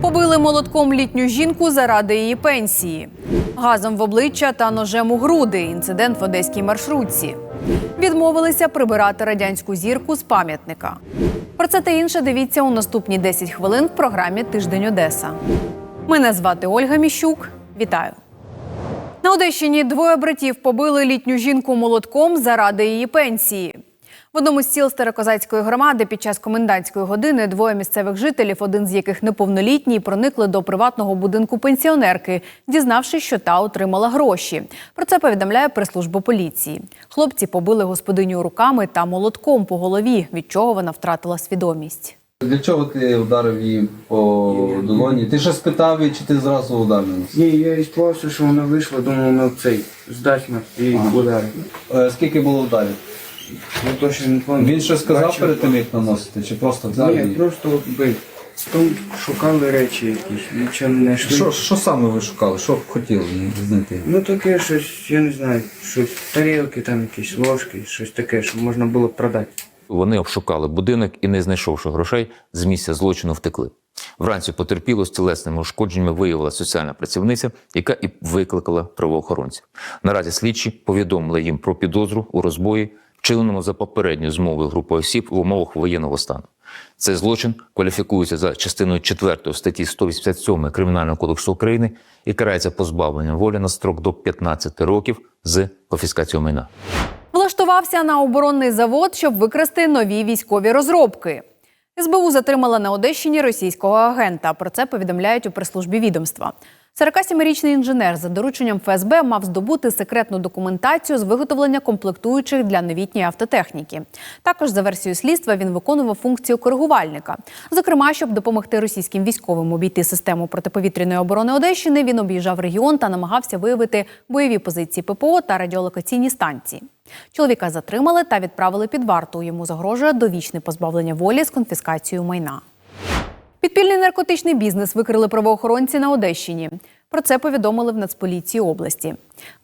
Побили молотком літню жінку заради її пенсії. Газом в обличчя та ножем у груди. Інцидент в одеській маршрутці. Відмовилися прибирати радянську зірку з пам'ятника. Про це та інше дивіться у наступні 10 хвилин в програмі Тиждень Одеса. Мене звати Ольга Міщук. Вітаю. На Одещині двоє братів побили літню жінку молотком заради її пенсії. В одному з сіл Старокозацької громади під час комендантської години двоє місцевих жителів, один з яких неповнолітній, проникли до приватного будинку пенсіонерки, дізнавшись, що та отримала гроші. Про це повідомляє прес-служба поліції. Хлопці побили господиню руками та молотком по голові, від чого вона втратила свідомість. Для чого ти ударив її по долоні? Ти щось питав її, чи ти зразу ударив? Ні, я іспугався, що вона вийшла, думав, вона цей мене і ударить. Е, Скільки було ударів? Я точно не пам'ятаю. Він щось сказав Бачив, перед тим, як наносити, чи просто взяв Ні, просто бив. Там шукали речі якісь, нічого не знайшли. Що, що саме ви шукали? Що б хотіли знайти? Ну таке щось, я не знаю, щось, тарілки, там якісь ложки, щось таке, що можна було продати. Вони обшукали будинок і, не знайшовши грошей, з місця злочину втекли. Вранці потерпіло з тілесними ушкодженнями виявила соціальна працівниця, яка і викликала правоохоронців. Наразі слідчі повідомили їм про підозру у розбої, вчиненому за попередньою змовою групою осіб в умовах воєнного стану. Цей злочин кваліфікується за частиною 4 статті 187 Кримінального кодексу України і карається позбавленням волі на строк до 15 років з конфіскацією майна. Влаштувався на оборонний завод, щоб викрасти нові військові розробки. СБУ затримала на Одещині російського агента. Про це повідомляють у прес-службі відомства. 47-річний інженер за дорученням ФСБ мав здобути секретну документацію з виготовлення комплектуючих для новітньої автотехніки. Також за версією слідства він виконував функцію коригувальника. Зокрема, щоб допомогти російським військовим обійти систему протиповітряної оборони Одещини, він об'їжджав регіон та намагався виявити бойові позиції ППО та радіолокаційні станції. Чоловіка затримали та відправили під варту. Йому загрожує довічне позбавлення волі з конфіскацією майна. Підпільний наркотичний бізнес викрили правоохоронці на Одещині. Про це повідомили в Нацполіції області.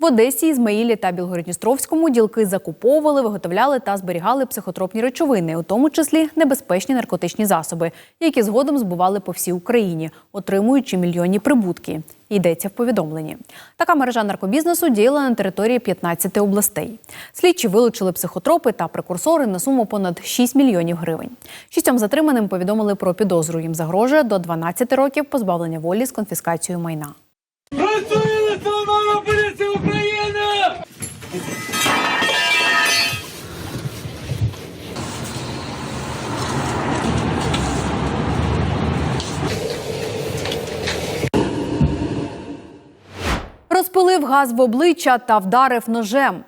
В Одесі, Ізмаїлі та Білгородністровському ділки закуповували, виготовляли та зберігали психотропні речовини, у тому числі небезпечні наркотичні засоби, які згодом збували по всій Україні, отримуючи мільйонні прибутки. Йдеться в повідомленні. Така мережа наркобізнесу діяла на території 15 областей. Слідчі вилучили психотропи та прекурсори на суму понад 6 мільйонів гривень. Шістьом затриманим повідомили про підозру. Їм загрожує до 12 років позбавлення волі з конфіскацією майна. Розпилив газ в обличчя та вдарив ножем.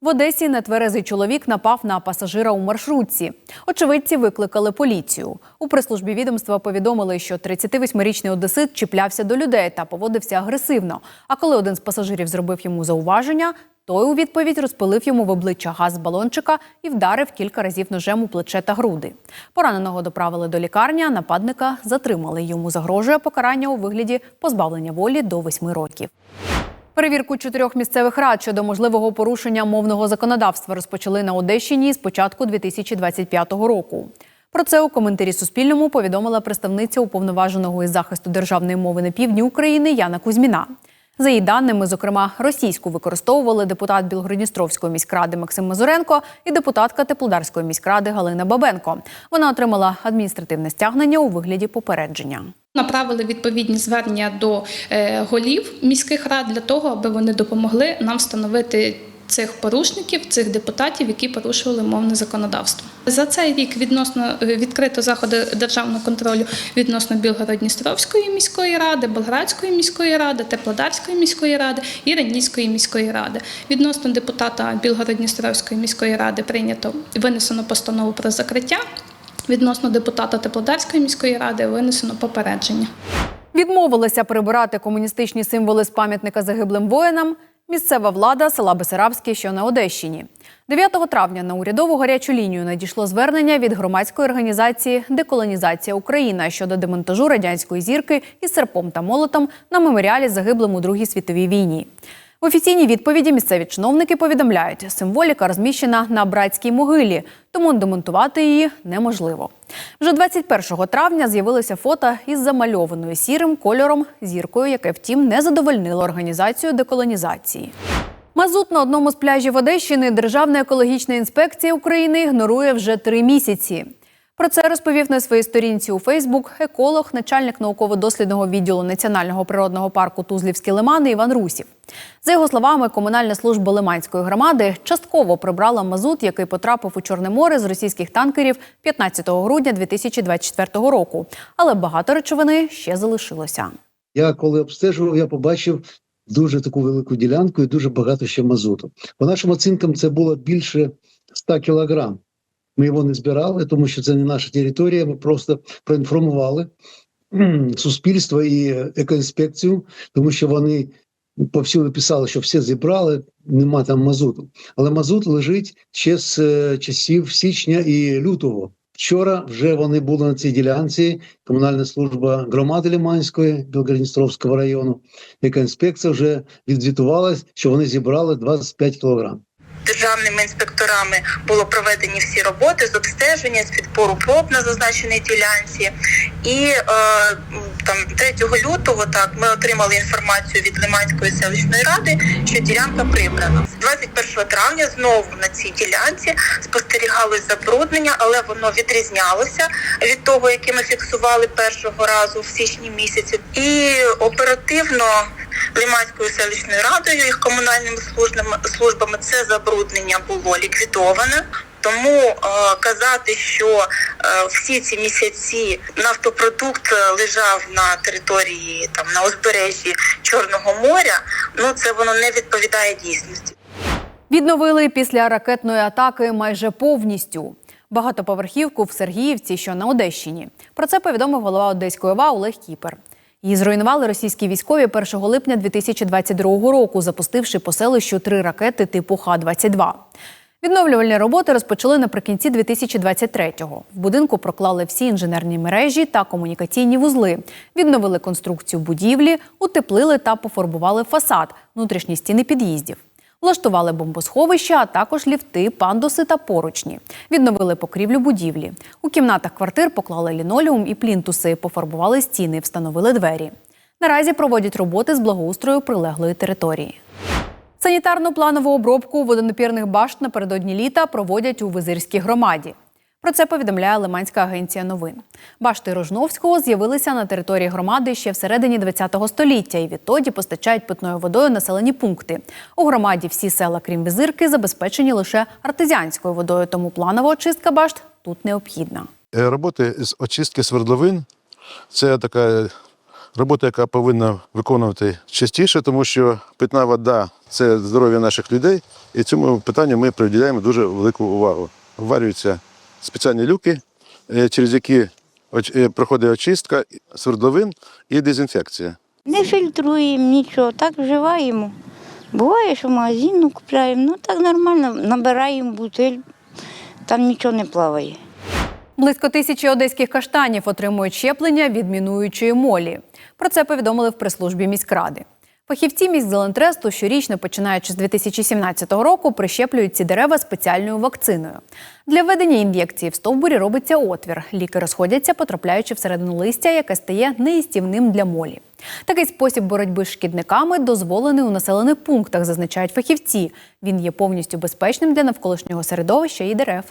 В Одесі нетверезий чоловік напав на пасажира у маршрутці. Очевидці викликали поліцію. У прес-службі відомства повідомили, що 38-річний одесит чіплявся до людей та поводився агресивно. А коли один з пасажирів зробив йому зауваження, той у відповідь розпилив йому в обличчя газ з балончика і вдарив кілька разів ножем у плече та груди. Пораненого доправили до лікарні, а нападника затримали. Йому загрожує покарання у вигляді позбавлення волі до 8 років. Перевірку чотирьох місцевих рад щодо можливого порушення мовного законодавства розпочали на Одещині з початку 2025 року. Про це у коментарі Суспільному повідомила представниця уповноваженого із захисту державної мови на півдні України Яна Кузьміна. За її даними, зокрема, російську використовували депутат Білгородністровської міськради Максим Мазуренко і депутатка Теплодарської міськради Галина Бабенко. Вона отримала адміністративне стягнення у вигляді попередження. Направили відповідні звернення до е, голів міських рад для того, аби вони допомогли нам встановити цих порушників, цих депутатів, які порушували мовне законодавство. За цей рік відносно е, відкрито заходи державного контролю відносно Білгород-Дністровської міської ради, Болградської міської ради, Теплодарської міської ради і Раднійської міської ради. Відносно депутата Білгород-Дністровської міської ради прийнято винесено постанову про закриття. Відносно депутата Теплодарської міської ради винесено попередження. Відмовилася прибирати комуністичні символи з пам'ятника загиблим воїнам місцева влада села Бесарабське, що на Одещині. 9 травня на урядову гарячу лінію надійшло звернення від громадської організації Деколонізація Україна щодо демонтажу радянської зірки із серпом та молотом на меморіалі загиблим у Другій світовій війні. Офіційній відповіді місцеві чиновники повідомляють, символіка розміщена на братській могилі, тому демонтувати її неможливо. Вже 21 травня з'явилися фото із замальованою сірим кольором зіркою, яке втім не задовольнило організацію деколонізації. Мазут на одному з пляжів Одещини Державна екологічна інспекція України ігнорує вже три місяці. Про це розповів на своїй сторінці у Фейсбук еколог, начальник науково-дослідного відділу Національного природного парку Тузлівські лимани Іван Русів. За його словами, комунальна служба Лиманської громади частково прибрала мазут, який потрапив у Чорне море з російських танкерів 15 грудня 2024 року. Але багато речовини ще залишилося. Я коли обстежував, я побачив дуже таку велику ділянку і дуже багато ще мазуту. По нашим оцінкам, це було більше 100 кілограм. Ми його не збирали, тому що це не наша територія. Ми просто проінформували суспільство і екоінспекцію, тому що вони повсюди писали, що все зібрали, нема там мазуту. Але мазут лежить ще з е, часів січня і лютого. Вчора вже вони були на цій ділянці. Комунальна служба громади Лиманської Білгородністровського району, яка інспекція вже відзвітувала, що вони зібрали 25 кілограм. Державними інспекторами було проведені всі роботи з обстеження, з підбору проб на зазначеній ділянці. І е, там 3 лютого так ми отримали інформацію від Лиманської селищної ради, що ділянка прибрана. 21 травня знову на цій ділянці спостерігалось забруднення, але воно відрізнялося від того, яке ми фіксували першого разу в січні місяці. І оперативно Лиманською селищною радою їх комунальними службами, службами це забруднення було ліквідоване. Тому е, казати, що е, всі ці місяці нафтопродукт лежав на території там на узбережжі Чорного моря, ну це воно не відповідає дійсності. Відновили після ракетної атаки майже повністю. Багатоповерхівку в Сергіївці, що на Одещині. Про це повідомив голова Одеської ОВА Олег Кіпер. Її зруйнували російські військові 1 липня 2022 року, запустивши по селищу три ракети типу Х-22. Відновлювальні роботи розпочали наприкінці 2023-го. В будинку проклали всі інженерні мережі та комунікаційні вузли, відновили конструкцію будівлі, утеплили та пофарбували фасад, внутрішні стіни під'їздів. Влаштували бомбосховища, а також ліфти, пандуси та поручні. Відновили покрівлю будівлі. У кімнатах квартир поклали лінолеум і плінтуси, пофарбували стіни, встановили двері. Наразі проводять роботи з благоустрою прилеглої території. Санітарну планову обробку водонапірних башт напередодні літа проводять у Визирській громаді. Про це повідомляє Лиманська агенція новин. Башти Рожновського з'явилися на території громади ще всередині ХХ століття і відтоді постачають питною водою населені пункти. У громаді всі села, крім Визирки, забезпечені лише артезіанською водою, тому планова очистка башт тут необхідна. Е, Роботи з очистки свердловин це така робота, яка повинна виконувати частіше, тому що питна вода це здоров'я наших людей, і цьому питанню ми приділяємо дуже велику увагу. Варюються спеціальні люки, е, через які е, проходить очистка свердловин і дезінфекція. Не фільтруємо нічого, так вживаємо. Буває, що в магазину купляємо, ну так нормально, набираємо бутиль, там нічого не плаває. Близько тисячі одеських каштанів отримують щеплення від мінуючої молі. Про це повідомили в прес-службі міськради. Фахівці міськзелентресту щорічно, починаючи з 2017 року, прищеплюють ці дерева спеціальною вакциною. Для введення ін'єкції в стовбурі робиться отвір. Ліки розходяться, потрапляючи всередину листя, яке стає неїстівним для молі. Такий спосіб боротьби з шкідниками дозволений у населених пунктах, зазначають фахівці. Він є повністю безпечним для навколишнього середовища і дерев.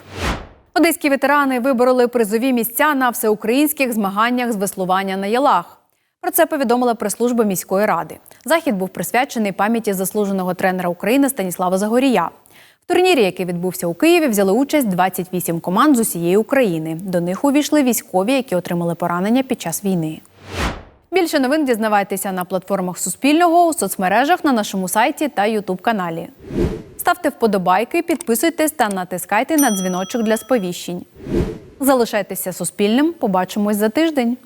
Одеські ветерани вибороли призові місця на всеукраїнських змаганнях з веслування на ялах. Про це повідомила прес-служба міської ради. Захід був присвячений пам'яті заслуженого тренера України Станіслава Загорія. В турнірі, який відбувся у Києві, взяли участь 28 команд з усієї України. До них увійшли військові, які отримали поранення під час війни. Більше новин дізнавайтеся на платформах Суспільного, у соцмережах на нашому сайті та Ютуб каналі. Ставте вподобайки, підписуйтесь та натискайте на дзвіночок для сповіщень. Залишайтеся суспільним. Побачимось за тиждень.